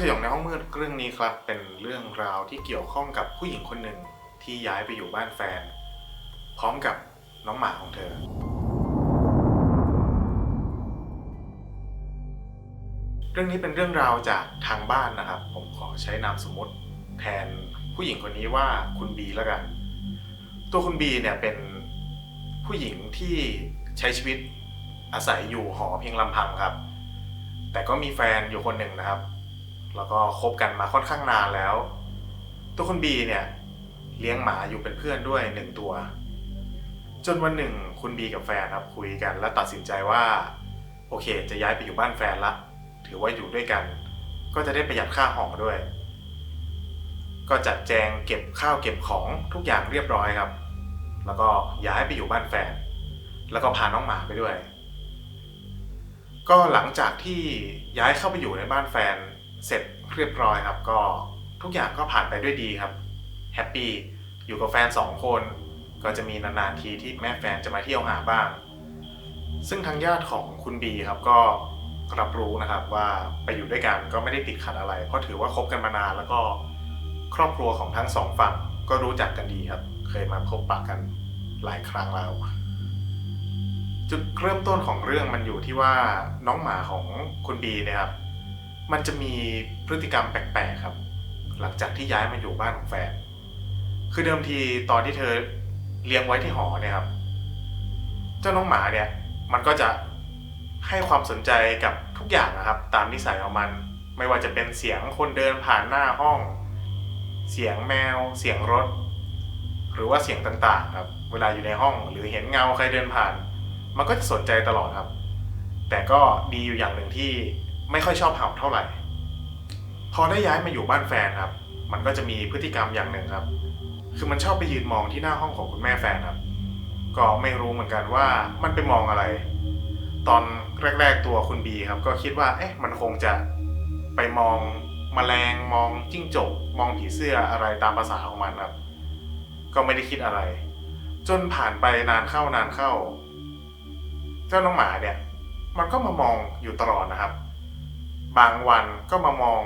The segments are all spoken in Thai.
สยองในห้องมืดเรื่องนี้ครับ เป็นเรื่องราวที่เกี่ยวข้องกับผู้หญิงคนหนึ่งที่ย้ายไปอยู่บ้านแฟน พร้อมกับน้องหมาของเธอ เรื่องนี้เป็นเรื่องราวจากทางบ้านนะครับ ผมขอใช้นามสมมติแทนผู้หญิงคนนี้ว่าคุณบีแล้วกัน ตัวคุณบีเนี่ยเป็นผู้หญิงที่ใช้ชีวิตอาศัยอยู่หอเพียงลำพังครับ แต่ก็มีแฟนอยู่คนหนึ่งนะครับ แล้วก็คบกันมาค่อนข้างนานแล้ว ตัวคุณบีเนี่ยเลี้ยงหมาอยู่เป็นเพื่อนด้วยหนึ่งตัว จนวันหนึ่งคุณบีกับแฟนครับคุยกัน แล้วตัดสินใจว่า โอเค จะย้ายไปอยู่บ้านแฟนละ ถือว่าอยู่ด้วยกัน ก็จะได้ประหยัดค่าหอด้วย ก็จัดแจงเก็บข้าวเก็บของทุกอย่างเรียบร้อยครับ แล้วก็ย้ายไปอยู่บ้านแฟน แล้วก็พาน้องหมาไปด้วย ก็หลังจากที่ย้ายเข้าไปอยู่ในบ้านแฟน เสร็จเรียบร้อยครับก็ทุกอย่างก็ผ่านไปด้วยดีครับแฮปปี้อยู่กับแฟนสองคน ก็จะมีนานๆทีที่แม่แฟนจะมาเที่ยวหาบ้าง ซึ่งทางญาติของคุณบีครับก็รับรู้นะครับว่าไปอยู่ด้วยกันก็ไม่ได้ติดขัดอะไร เพราะถือว่าคบกันมานานแล้วก็ครอบครัวของทั้งสองฝั่งก็รู้จักกันดีครับ เคยมาพบปะกันหลายครั้งแล้ว จุดเริ่มต้นของเรื่องมันอยู่ที่ว่าน้องหมาของคุณบีเนี่ยครับ มันจะมีพฤติกรรมแปลกๆครับ หลังจากที่ย้ายมาอยู่บ้านของแฟน คือเดิมทีตอนที่เธอเลี้ยงไว้ที่หอเนี่ยครับ เจ้าน้องหมาเนี่ย มันก็จะให้ความสนใจกับทุกอย่างนะครับ ตามนิสัยของมัน ไม่ว่าจะเป็นเสียงคนเดินผ่านหน้าห้อง เสียงแมว เสียงรถ หรือว่าเสียงต่างๆ ครับ เวลาอยู่ในห้องหรือเห็นเงาใครเดินผ่าน มันก็จะสนใจตลอดครับ แต่ก็ดีอยู่อย่างหนึ่งที่ ไม่ค่อยชอบเห่าเท่าไหร่ พอได้ย้ายมาอยู่บ้านแฟนครับ มันก็จะมีพฤติกรรมอย่างหนึ่งครับ คือมันชอบไปยืนมองที่หน้าห้องของคุณแม่แฟนครับ ก็ไม่รู้เหมือนกันว่ามันไปมองอะไร ตอนแรก ๆตัวคุณบีครับ ก็คิดว่าเอ๊ะมันคงจะไปมองมแมลงมองจิ้งจกมองผีเสื้ออะไรตามภาษาของมันครับ ก็ไม่ได้คิดอะไร จนผ่านไปนานเข้านานเข้า เจ้าน้องหมาเนี่ย มันก็มามองอยู่ตลอดนะครับ บางวันก็มามอง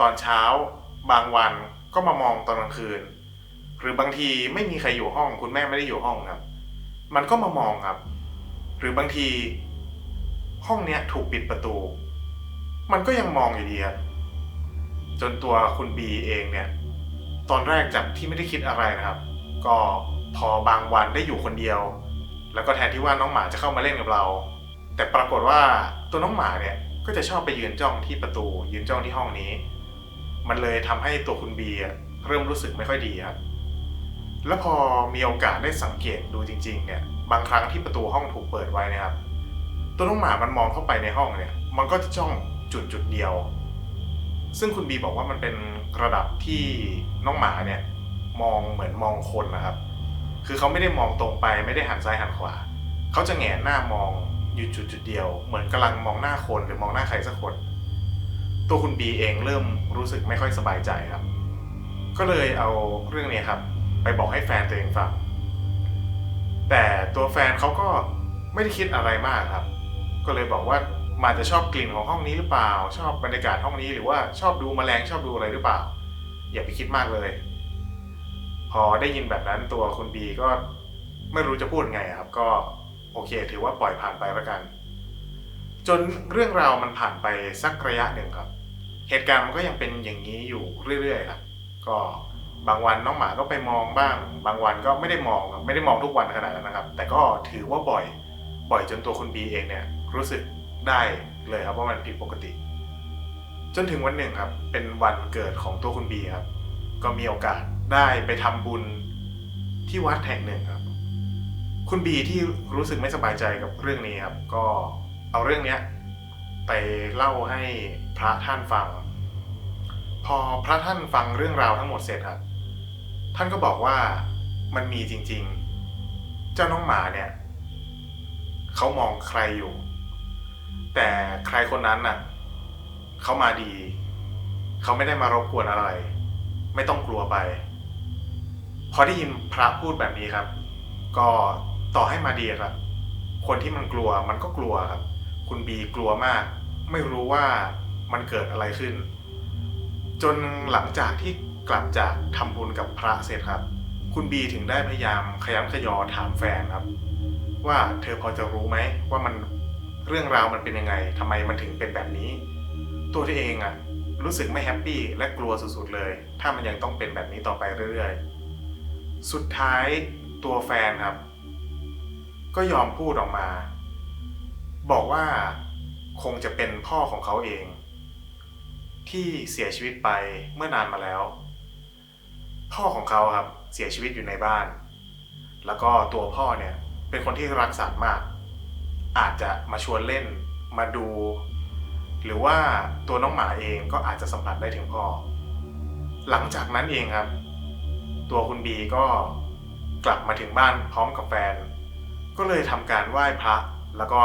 ตอนเช้า บางวันก็มามองตอนกลางคืน หรือบางทีไม่มีใครอยู่ห้อง คุณแม่ไม่ได้อยู่ห้องครับ มันก็มามองครับ หรือบางที ห้องเนี้ยถูกปิดประตู มันก็ยังมองอยู่ดีครับจนตัวคุณบีเองเนี่ย ตอนแรกจากที่ไม่ได้คิดอะไรนะครับ ก็พอบางวันได้อยู่คนเดียว แล้วก็แทนที่ว่าน้องหมาจะเข้ามาเล่นกับเรา แต่ปรากฏว่าตัวน้องหมาเนี่ย ก็จะชอบไปยืนจ้องที่ประตู ยืนจ้องที่ห้องนี้ มันเลยทำให้ตัวคุณบีเริ่มรู้สึกไม่ค่อยดีครับแล้วพอมีโอกาสได้สังเกตดูจริง ๆ เนี่ย บางครั้งที่ประตูห้องถูกเปิดไว้นะครับ ตัวน้องหมามันมองเข้าไปในห้องเนี่ย มันก็จะจ้องจุดจุดเดียว ซึ่งคุณบีบอกว่ามันเป็นระดับที่น้องหมาเนี่ย มองเหมือนมองคนนะครับ คือเขาไม่ได้มองตรงไปไม่ได้หันซ้ายหันขวา เขาจะแงนหน้ามอง อยู่จุดจุดเดียว เหมือนกำลังมองหน้าคนหรือมองหน้าใครสักคน ตัวคุณบีเองเริ่มรู้สึกไม่ค่อยสบายใจครับ ก็เลยเอาเรื่องนี้ครับ ไปบอกให้แฟนตัวเองฟังแต่ตัวแฟนเขาก็ไม่ได้คิดอะไรมากครับ ก็เลยบอกว่ามันจะชอบกลิ่นของห้องนี้หรือเปล่า ชอบบรรยากาศห้องนี้หรือว่าชอบดูแมลงชอบดูอะไรหรือเปล่า อย่าไปคิดมากเลย พอได้ยินแบบนั้นตัวคุณบีก็ไม่รู้จะพูดไงครับ ก็ โอเค ถือว่าปล่อยผ่านไปแล้วกัน จนเรื่องราวมันผ่านไปสักระยะหนึ่งครับ เหตุการณ์มันก็ยังเป็นอย่างนี้อยู่เรื่อยๆครับก็บางวันน้องหมาก็ไปมองบ้าง บางวันก็ไม่ได้มองไม่ได้มองทุกวันขนาดนั้นนะครับ แต่ก็ถือว่าบ่อย บ่อยจนตัวคุณบีเองเนี่ยรู้สึกได้เลยครับว่ามันผิดปกติ จนถึงวันหนึ่งครับ เป็นวันเกิดของตัวคุณบีครับ ก็มีโอกาสได้ไปทำบุญที่วัดแห่งหนึ่งครับ คุณบีที่รู้สึกไม่สบายใจกับเรื่องนี้ครับ ก็เอาเรื่องเนี้ยไปเล่าให้พระท่านฟัง พอพระท่านฟังเรื่องราวทั้งหมดเสร็จครับ ท่านก็บอกว่ามันมีจริง ๆ เจ้าน้องหมาเนี่ยเขามองใครอยู่ แต่ใครคนนั้นน่ะเขามาดี เขาไม่ได้มารบกวนอะไร ไม่ต้องกลัวไป พอได้ยินพระพูดแบบนี้ครับ ก็ ต่อให้มาดีครับ คนที่มันกลัวมันก็กลัวครับ คุณบีกลัวมาก ไม่รู้ว่ามันเกิดอะไรขึ้น จนหลังจากที่กลับจากทำบุญกับพระเสร็จครับ คุณบีถึงได้พยายามขยันขยอถามแฟนครับ ว่าเธอพอจะรู้ไหมว่ามันเรื่องราวมันเป็นยังไงทำไมมันถึงเป็นแบบนี้ ตัวเธอเองอะรู้สึกไม่แฮปปี้และกลัวสุดๆเลย ถ้ามันยังต้องเป็นแบบนี้ต่อไปเรื่อยๆ สุดท้ายตัวแฟนครับ ก็ยอมพูดออกมา บอกว่าคงจะเป็นพ่อของเขาเอง ที่เสียชีวิตไปเมื่อนานมาแล้ว พ่อของเขาครับเสียชีวิตอยู่ในบ้าน แล้วก็ตัวพ่อเนี่ยเป็นคนที่รักสัตว์มาก อาจจะมาชวนเล่นมาดู หรือว่าตัวน้องหมาเองก็อาจจะสัมผัสได้ถึงพ่อ หลังจากนั้นเองครับ ตัวคุณบีก็กลับมาถึงบ้านพร้อมกับแฟน ก็เลยทำการไหว้พระแล้วก็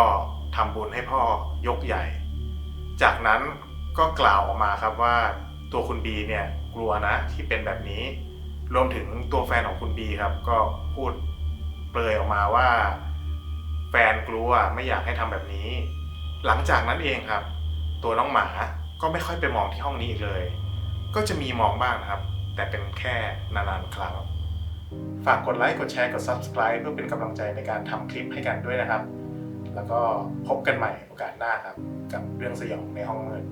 ทำบุญให้พ่อยกใหญ่ จากนั้นก็กล่าวออกมาครับว่าตัวคุณบีเนี่ยกลัวนะที่เป็นแบบนี้ รวมถึงตัวแฟนของคุณบีครับ ก็พูดเปลยออกมาว่า แฟนกลัวไม่อยากให้ทำแบบนี้ หลังจากนั้นเองครับ ตัวน้องหมาก็ไม่ค่อยไปมองที่ห้องนี้อีกเลย ก็จะมีมองบ้างนะครับ แต่เป็นแค่นานๆครั้ง ฝากกดไลค์กดแชร์กด subscribe เพื่อเป็นกำลังใจในการทำคลิปให้กันด้วยนะครับ แล้วก็พบกันใหม่โอกาสหน้าครับ กับเรื่องสยองในห้องมืด